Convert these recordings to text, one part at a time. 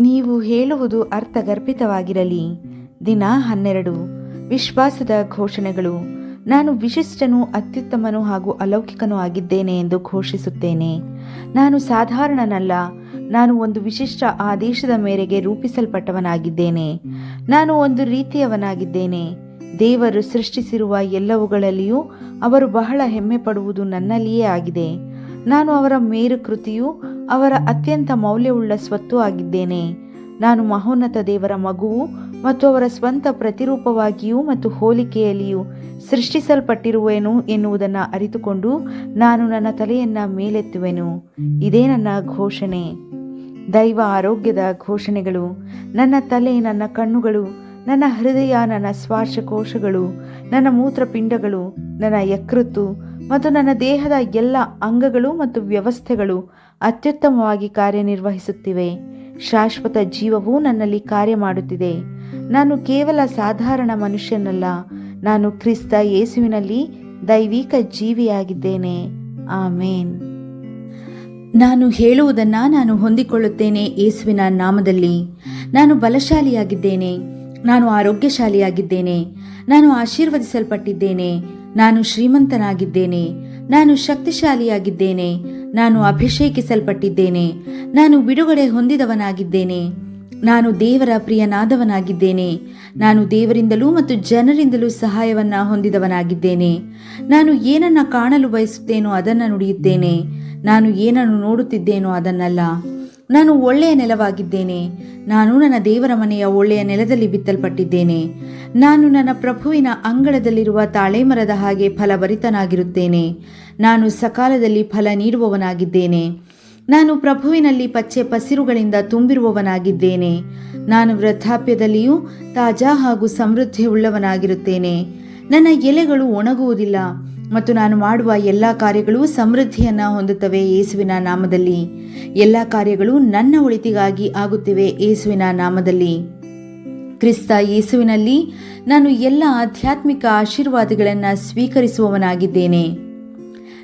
ನೀವು ಹೇಳುವುದು ಅರ್ಥಗರ್ಭಿತವಾಗಿರಲಿ. ದಿನ ಹನ್ನೆರಡು. ವಿಶ್ವಾಸದ ಘೋಷಣೆಗಳು. ನಾನು ವಿಶಿಷ್ಟನು ಅತ್ಯುತ್ತಮನು ಹಾಗೂ ಅಲೌಕಿಕನು ಆಗಿದ್ದೇನೆ ಎಂದು ಘೋಷಿಸುತ್ತೇನೆ. ನಾನು ಸಾಧಾರಣನಲ್ಲ. ನಾನು ಒಂದು ವಿಶಿಷ್ಟ ಆದೇಶದ ಮೇರೆಗೆ ರೂಪಿಸಲ್ಪಟ್ಟವನಾಗಿದ್ದೇನೆ. ನಾನು ಒಂದು ರೀತಿಯವನಾಗಿದ್ದೇನೆ. ದೇವರು ಸೃಷ್ಟಿಸಿರುವ ಎಲ್ಲವುಗಳಲ್ಲಿಯೂ ಅವರು ಬಹಳ ಹೆಮ್ಮೆ ಪಡುವುದು ನನ್ನಲ್ಲಿಯೇ ಆಗಿದೆ. ನಾನು ಅವರ ಮೇರು ಕೃತಿಯು ಅವರ ಅತ್ಯಂತ ಮೌಲ್ಯವುಳ್ಳ ಸ್ವತ್ತು ಆಗಿದ್ದೇನೆ. ನಾನು ಮಹೋನ್ನತ ದೇವರ ಮಗುವು ಮತ್ತು ಅವರ ಸ್ವಂತ ಪ್ರತಿರೂಪವಾಗಿಯೂ ಮತ್ತು ಹೋಲಿಕೆಯಲ್ಲಿಯೂ ಸೃಷ್ಟಿಸಲ್ಪಟ್ಟಿರುವೆನು ಎನ್ನುವುದನ್ನು ಅರಿತುಕೊಂಡು ನಾನು ನನ್ನ ತಲೆಯನ್ನು ಮೇಲೆತ್ತುವೆನು. ಇದೇ ನನ್ನ ಘೋಷಣೆ. ದೈವ ಆರೋಗ್ಯದ ಘೋಷಣೆಗಳು. ನನ್ನ ತಲೆ ನನ್ನ ಕಣ್ಣುಗಳು. ನನ್ನ ಹೃದಯ ನನ್ನ ಶ್ವಾಸಕೋಶಗಳು. ನನ್ನ ಮೂತ್ರಪಿಂಡಗಳು. ನನ್ನ ಯಕೃತ್ತು ಮತ್ತು ನನ್ನ ದೇಹದ ಎಲ್ಲ ಅಂಗಗಳು ಮತ್ತು ವ್ಯವಸ್ಥೆಗಳು. ಅತ್ಯುತ್ತಮವಾಗಿ ಕಾರ್ಯನಿರ್ವಹಿಸುತ್ತಿವೆ. ಶಾಶ್ವತ ಜೀವವೂ ನನ್ನಲ್ಲಿ ಕಾರ್ಯ ಮಾಡುತ್ತಿದೆ. ನಾನು ಕೇವಲ ಸಾಧಾರಣ ಮನುಷ್ಯನಲ್ಲ, ನಾನು ಕ್ರಿಸ್ತ ಯೇಸುವಿನಲ್ಲಿ ದೈವಿಕ ಜೀವಿಯಾಗಿದ್ದೇನೆ. ಆಮೇನ್. ನಾನು ಹೇಳುವುದನ್ನು ನಾನು ಹೊಂದಿಕೊಳ್ಳುತ್ತೇನೆ ಯೇಸುವಿನ ನಾಮದಲ್ಲಿ. ನಾನು ಬಲಶಾಲಿಯಾಗಿದ್ದೇನೆ, ನಾನು ಆರೋಗ್ಯಶಾಲಿಯಾಗಿದ್ದೇನೆ, ನಾನು ಆಶೀರ್ವದಿಸಲ್ಪಟ್ಟಿದ್ದೇನೆ, ನಾನು ಶ್ರೀಮಂತನಾಗಿದ್ದೇನೆ, ನಾನು ಶಕ್ತಿಶಾಲಿಯಾಗಿದ್ದೇನೆ ನಾನು ಅಭಿಷೇಕಿಸಲ್ಪಟ್ಟಿದ್ದೇನೆ. ನಾನು ಬಿಡುಗಡೆ ಹೊಂದಿದವನಾಗಿದ್ದೇನೆ. ನಾನು ದೇವರ ಪ್ರಿಯನಾದವನಾಗಿದ್ದೇನೆ. ನಾನು ದೇವರಿಂದಲೂ ಮತ್ತು ಜನರಿಂದಲೂ ಸಹಾಯವನ್ನ ಹೊಂದಿದವನಾಗಿದ್ದೇನೆ. ನಾನು ಏನನ್ನ ಕಾಣಲು ಬಯಸುತ್ತೇನೋ ಅದನ್ನು ನುಡಿಯುತ್ತೇನೆ. ನಾನು ಏನನ್ನು ನೋಡುತ್ತಿದ್ದೇನೋ ಅದನ್ನಲ್ಲ. ನಾನು ಒಳ್ಳೆಯ ನೆಲವಾಗಿದ್ದೇನೆ. ನಾನು ನನ್ನ ದೇವರ ಮನೆಯ ಒಳ್ಳೆಯ ನೆಲದಲ್ಲಿ ಬಿತ್ತಲ್ಪಟ್ಟಿದ್ದೇನೆ. ನಾನು ನನ್ನ ಪ್ರಭುವಿನ ಅಂಗಳದಲ್ಲಿರುವ ತಾಳೆಮರದ ಹಾಗೆ ಫಲಭರಿತನಾಗಿರುತ್ತೇನೆ. ನಾನು ಸಕಾಲದಲ್ಲಿ ಫಲ ನೀಡುವವನಾಗಿದ್ದೇನೆ. ನಾನು ಪ್ರಭುವಿನಲ್ಲಿ ಪಚ್ಚೆ ಪಸಿರುಗಳಿಂದ ತುಂಬಿರುವವನಾಗಿದ್ದೇನೆ. ನಾನು ವೃದ್ಧಾಪ್ಯದಲ್ಲಿಯೂ ತಾಜಾ ಹಾಗೂ ಸಮೃದ್ಧಿಯುಳ್ಳವನಾಗಿರುತ್ತೇನೆ ನನ್ನ ಎಲೆಗಳು ಒಣಗುವುದಿಲ್ಲ, ಮತ್ತು ನಾನು ಮಾಡುವ ಎಲ್ಲ ಕಾರ್ಯಗಳು ಸಮೃದ್ಧಿಯನ್ನು ಹೊಂದುತ್ತವೆ ಯೇಸುವಿನ ನಾಮದಲ್ಲಿ. ಎಲ್ಲ ಕಾರ್ಯಗಳು ನನ್ನ ಒಳಿತಿಗಾಗಿ ಆಗುತ್ತಿವೆ ಯೇಸುವಿನ ನಾಮದಲ್ಲಿ. ಕ್ರಿಸ್ತ ಯೇಸುವಿನಲ್ಲಿ ನಾನು ಎಲ್ಲ ಆಧ್ಯಾತ್ಮಿಕ ಆಶೀರ್ವಾದಗಳನ್ನು ಸ್ವೀಕರಿಸುವವನಾಗಿದ್ದೇನೆ.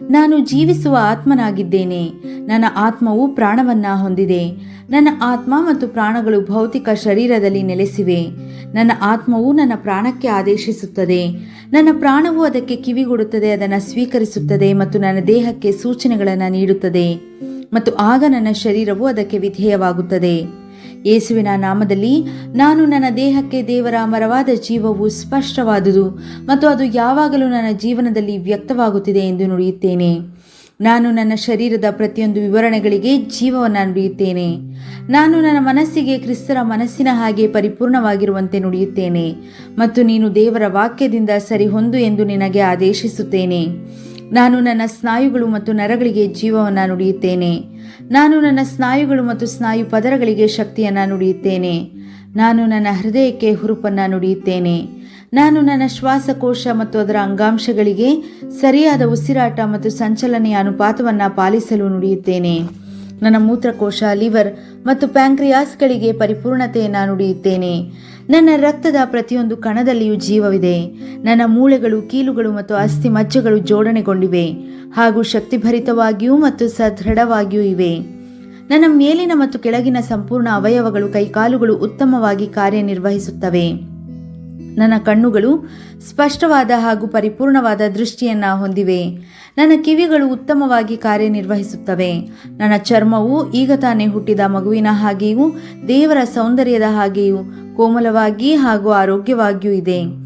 ನಾನು ಜೀವಿಸುವ ಆತ್ಮನಾಗಿದ್ದೇನೆ. ನನ್ನ ಆತ್ಮವು ಪ್ರಾಣವನ್ನ ಹೊಂದಿದೆ. ನನ್ನ ಆತ್ಮ ಮತ್ತು ಪ್ರಾಣಗಳು ಭೌತಿಕ ಶರೀರದಲ್ಲಿ ನೆಲೆಸಿವೆ. ನನ್ನ ಆತ್ಮವು ನನ್ನ ಪ್ರಾಣಕ್ಕೆ ಆದೇಶಿಸುತ್ತದೆ. ನನ್ನ ಪ್ರಾಣವು ಅದಕ್ಕೆ ಕಿವಿಗೊಡುತ್ತದೆ, ಅದನ್ನು ಸ್ವೀಕರಿಸುತ್ತದೆ ಮತ್ತು ನನ್ನ ದೇಹಕ್ಕೆ ಸೂಚನೆಗಳನ್ನು ನೀಡುತ್ತದೆ. ಮತ್ತು ಆಗ ನನ್ನ ಶರೀರವು ಅದಕ್ಕೆ ವಿಧೇಯವಾಗುತ್ತದೆ. ಯೇಸುವಿನ ನಾಮದಲ್ಲಿ ನಾನು ನನ್ನ ದೇಹಕ್ಕೆ ದೇವರ ಮರವಾದ ಜೀವವು ಸ್ಪಷ್ಟವಾದುದು ಮತ್ತು ಅದು ಯಾವಾಗಲೂ ನನ್ನ ಜೀವನದಲ್ಲಿ ವ್ಯಕ್ತವಾಗುತ್ತಿದೆ ಎಂದು ನುಡಿಯುತ್ತೇನೆ. ನಾನು ನನ್ನ ಶರೀರದ ಪ್ರತಿಯೊಂದು ವಿವರಣೆಗಳಿಗೆ ಜೀವವನ್ನು ನುಡಿಯುತ್ತೇನೆ. ನಾನು ನನ್ನ ಮನಸ್ಸಿಗೆ ಕ್ರಿಸ್ತರ ಮನಸ್ಸಿನ ಹಾಗೆ ಪರಿಪೂರ್ಣವಾಗಿರುವಂತೆ ನುಡಿಯುತ್ತೇನೆ ಮತ್ತು ನೀನು ದೇವರ ವಾಕ್ಯದಿಂದ ಸರಿಹೊಂದು ಎಂದು ನಿನಗೆ ಆದೇಶಿಸುತ್ತೇನೆ. ನಾನು ನನ್ನ ಸ್ನಾಯುಗಳು ಮತ್ತು ನರಗಳಿಗೆ ಜೀವವನ್ನು ನುಡಿಯುತ್ತೇನೆ. ನಾನು ನನ್ನ ಸ್ನಾಯುಗಳು ಮತ್ತು ಸ್ನಾಯು ಪದರಗಳಿಗೆ ಶಕ್ತಿಯನ್ನು ನುಡಿಯುತ್ತೇನೆ. ನಾನು ನನ್ನ ಹೃದಯಕ್ಕೆ ಹುರುಪನ್ನು ನುಡಿಯುತ್ತೇನೆ. ನಾನು ನನ್ನ ಶ್ವಾಸಕೋಶ ಮತ್ತು ಅದರ ಅಂಗಾಂಶಗಳಿಗೆ ಸರಿಯಾದ ಉಸಿರಾಟ ಮತ್ತು ಸಂಚಲನೆಯ ಅನುಪಾತವನ್ನು ಪಾಲಿಸಲು ನುಡಿಯುತ್ತೇನೆ. ನನ್ನ ಮೂತ್ರಕೋಶ, ಲಿವರ್ ಮತ್ತು ಪ್ಯಾಂಕ್ರಿಯಾಸ್ಗಳಿಗೆ ಪರಿಪೂರ್ಣತೆಯನ್ನು ನುಡಿಯುತ್ತೇನೆ. ನನ್ನ ರಕ್ತದ ಪ್ರತಿಯೊಂದು ಕಣದಲ್ಲಿಯೂ ಜೀವವಿದೆ. ನನ್ನ ಮೂಳೆಗಳು, ಕೀಲುಗಳು ಮತ್ತು ಅಸ್ಥಿ ಮಜ್ಜೆಗಳು ಜೋಡಣೆಗೊಂಡಿವೆ. ಹಾಗೂ ಶಕ್ತಿಭರಿತವಾಗಿಯೂ ಮತ್ತು ಸದೃಢವಾಗಿಯೂ ಇವೆ. ನನ್ನ ಮೇಲಿನ ಮತ್ತು ಕೆಳಗಿನ ಸಂಪೂರ್ಣ ಅವಯವಗಳು, ಕೈಕಾಲುಗಳು ಉತ್ತಮವಾಗಿ ಕಾರ್ಯನಿರ್ವಹಿಸುತ್ತವೆ. ನನ್ನ ಕಣ್ಣುಗಳು ಸ್ಪಷ್ಟವಾದ ಹಾಗೂ ಪರಿಪೂರ್ಣವಾದ ದೃಷ್ಟಿಯನ್ನು ಹೊಂದಿವೆ. ನನ್ನ ಕಿವಿಗಳು ಉತ್ತಮವಾಗಿ ಕಾರ್ಯನಿರ್ವಹಿಸುತ್ತವೆ. ನನ್ನ ಚರ್ಮವು ಈಗ ತಾನೇ ಹುಟ್ಟಿದ ಮಗುವಿನ ಹಾಗೆಯೂ, ದೇವರ ಸೌಂದರ್ಯದ ಹಾಗೆಯೂ ಕೋಮಲವಾಗಿ ಹಾಗೂ ಆರೋಗ್ಯವಾಗಿಯೂ ಇದೆ.